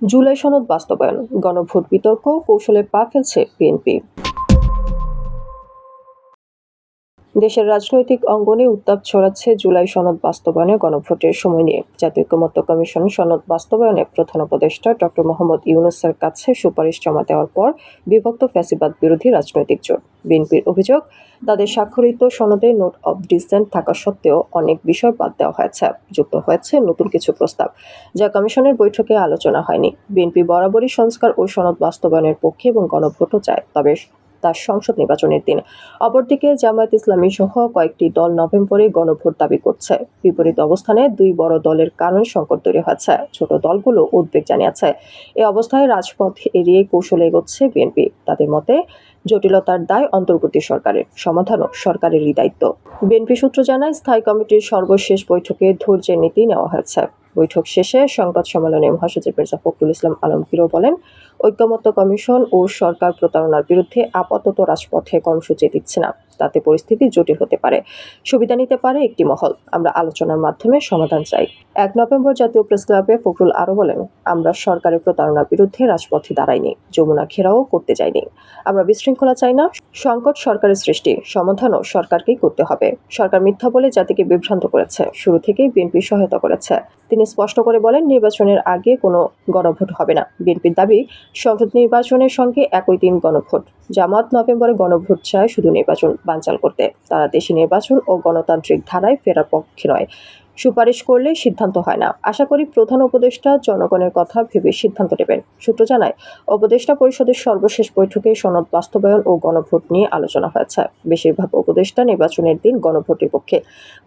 জুলাই সনদ বাস্তবায়ন গণভোট বিতর্ক কৌশলে পা ফেলছে বিএনপি। দেশের রাজনৈতিক অঙ্গনে উত্তাপ ছড়াচ্ছে জুলাই সনদ বাস্তবায়নে গণভোটের সময় নিয়ে। জাতীয় ঐক্যমত্য কমিশন সনদ বাস্তবায়নে প্রধান উপদেষ্টা ডক্টর মোহাম্মদ ইউনুসের কাছে সুপারিশ জমা দেওয়ার পর বিভক্ত ফ্যাসিবাদ বিরোধী রাজনৈতিক জোট। বিএনপির অভিযোগ, তাদের স্বাক্ষরিত সনদে নোট অব ডিসেন্ট থাকা সত্ত্বেও অনেক বিষয় বাদ দেওয়া হয়েছে, যুক্ত হয়েছে নতুন কিছু প্রস্তাব, যা কমিশনের বৈঠকে আলোচনা হয়নি। বিএনপি বরাবরই সংস্কার ও সনদ বাস্তবায়নের পক্ষে এবং গণভোটও চায়, তবে তার সংসদ নির্বাচনের দিন। অপরদিকে জামায়াত ইসলামী সহ কয়েকটি দল নভেম্বরে গণভোট দাবি করছে। বিপরীত অবস্থানে দুই বড় দলের কারণে সংকট তৈরি হয়েছে। ছোট দলগুলো উদ্বেগ জানিয়েছে। এ অবস্থায় রাজপথ এড়িয়ে কৌশলে এগোচ্ছে বিএনপি। তাদের মতে, জটিলতার দায় অন্তর্বর্তী সরকারের। সমাধানও সরকারেরই দায়িত্ব। বিএনপি সূত্র জানায়, স্থায়ী কমিটির সর্বশেষ বৈঠকে ধৈর্যের নীতি নেওয়া হয়েছে। বৈঠক শেষে সংবাদ সম্মেলনে মহাসচিব মির্জা ফখরুল ইসলাম আলমগীরও বলেন ঐক্যমত্য কমিশন ও সরকার প্রতারণার বিরুদ্ধে আপাতত রাজপথে কর্মসূচি দিচ্ছে না। তাতে পরিস্থিতি জটিল হতে পারে। সুবিধা নিতে পারে একটি মহল। আমরা আলোচনার মাধ্যমে সমাধান চাই। এক নভেম্বর জাতীয় প্রেস ক্লাবে ফখরুল আরও বলেন, আমরা সরকারের প্রতারণার বিরুদ্ধে রাজপথে দাঁড়াইনি, যমুনা ঘেরাও করতে যাইনি। আমরা বিশৃঙ্খলা চাই না, সংকট সরকারের সৃষ্টি, সমাধানও সরকারকেই করতে হবে। সরকার মিথ্যা বলে জাতিকে বিভ্রান্ত করেছে। শুরু থেকেই বিএনপি সহায়তা করেছে। তিনি স্পষ্ট করে বলেন, নির্বাচনের আগে কোনো গণভোট হবে না। বিএনপির দাবি, সংসদ নির্বাচনের সঙ্গে একই দিন গণভোট। জামাত নভেম্বরে গণভোট চায় শুধু নির্বাচন বানচাল করতে। তারা দেশি নির্বাচন ও গণতান্ত্রিক ধারায় ফেরার পক্ষে নয়। সুপারিশ করলে সিদ্ধান্ত হয় না। আশা করি প্রধান উপদেষ্টা জনগণের কথা ভেবে সিদ্ধান্ত নেবেন। সূত্র জানায়, উপদেষ্টা পরিষদের সর্বশেষ বৈঠকে সনদ বাস্তবায়ন ও গণভোট নিয়ে আলোচনা হয়েছে। বেশিরভাগ উপদেষ্টা নির্বাচনের দিন গণভোটের পক্ষে।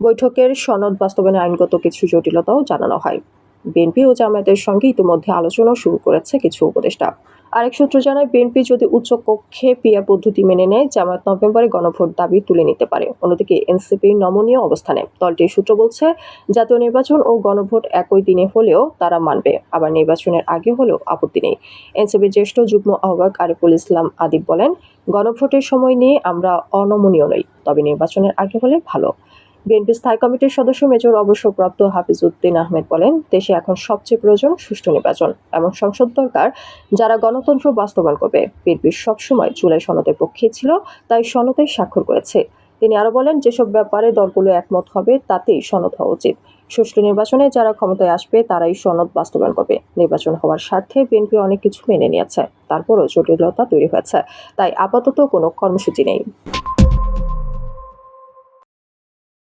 বৈঠকের সনদ বাস্তবায়নে আইনগত কিছু জটিলতাও জানানো হয়। বিএনপি ও জামায়াতের সঙ্গে ইতিমধ্যে আলোচনা শুরু করেছে কিছু উপদেষ্টা। আরেক সূত্র জানায়, বিএনপি যদি উচ্চ কক্ষে পিয়ার পদ্ধতি মেনে নেয়, জামায়াত নভেম্বরে গণভোট দাবি তুলে নিতে পারে। অন্যদিকে, এনসিপির নমনীয় অবস্থানে দলটির সূত্র বলছে, জাতীয় নির্বাচন ও গণভোট একই দিনে হলেও তারা মানবে, আবার নির্বাচনের আগে হলেও আপত্তি নেই। এনসিপির জ্যেষ্ঠ যুগ্ম আহ্বায়ক আরিফুল ইসলাম আদিব বলেন, গণভোটের সময় নিয়ে আমরা অনমনীয় নই, তবে নির্বাচনের আগে হলে ভালো। বিএনপি স্থায়ী কমিটির সদস্য মেজর অবসরপ্রাপ্ত হাফিজউদ্দিন আহমেদ বলেন, দেশে এখন সবচেয়ে প্রয়োজন সুষ্ঠু নির্বাচন এবং সংসদ দরকার যারা গণতন্ত্র বাস্তবায়ন করবে। বিএনপি সবসময় জুলাই সনদের পক্ষে ছিল, তাই সনদে স্বাক্ষর করেছে। তিনি আরও বলেন, যেসব ব্যাপারে দলগুলো একমত হবে, তাতেই সনদ হওয়া উচিত। সুষ্ঠু নির্বাচনে যারা ক্ষমতায় আসবে, তারাই সনদ বাস্তবায়ন করবে। নির্বাচন হওয়ার স্বার্থে বিএনপি অনেক কিছু মেনে নিয়েছে, তারপরও জটিলতা তৈরি হয়েছে, তাই আপাতত কোনো কর্মসূচি নেই।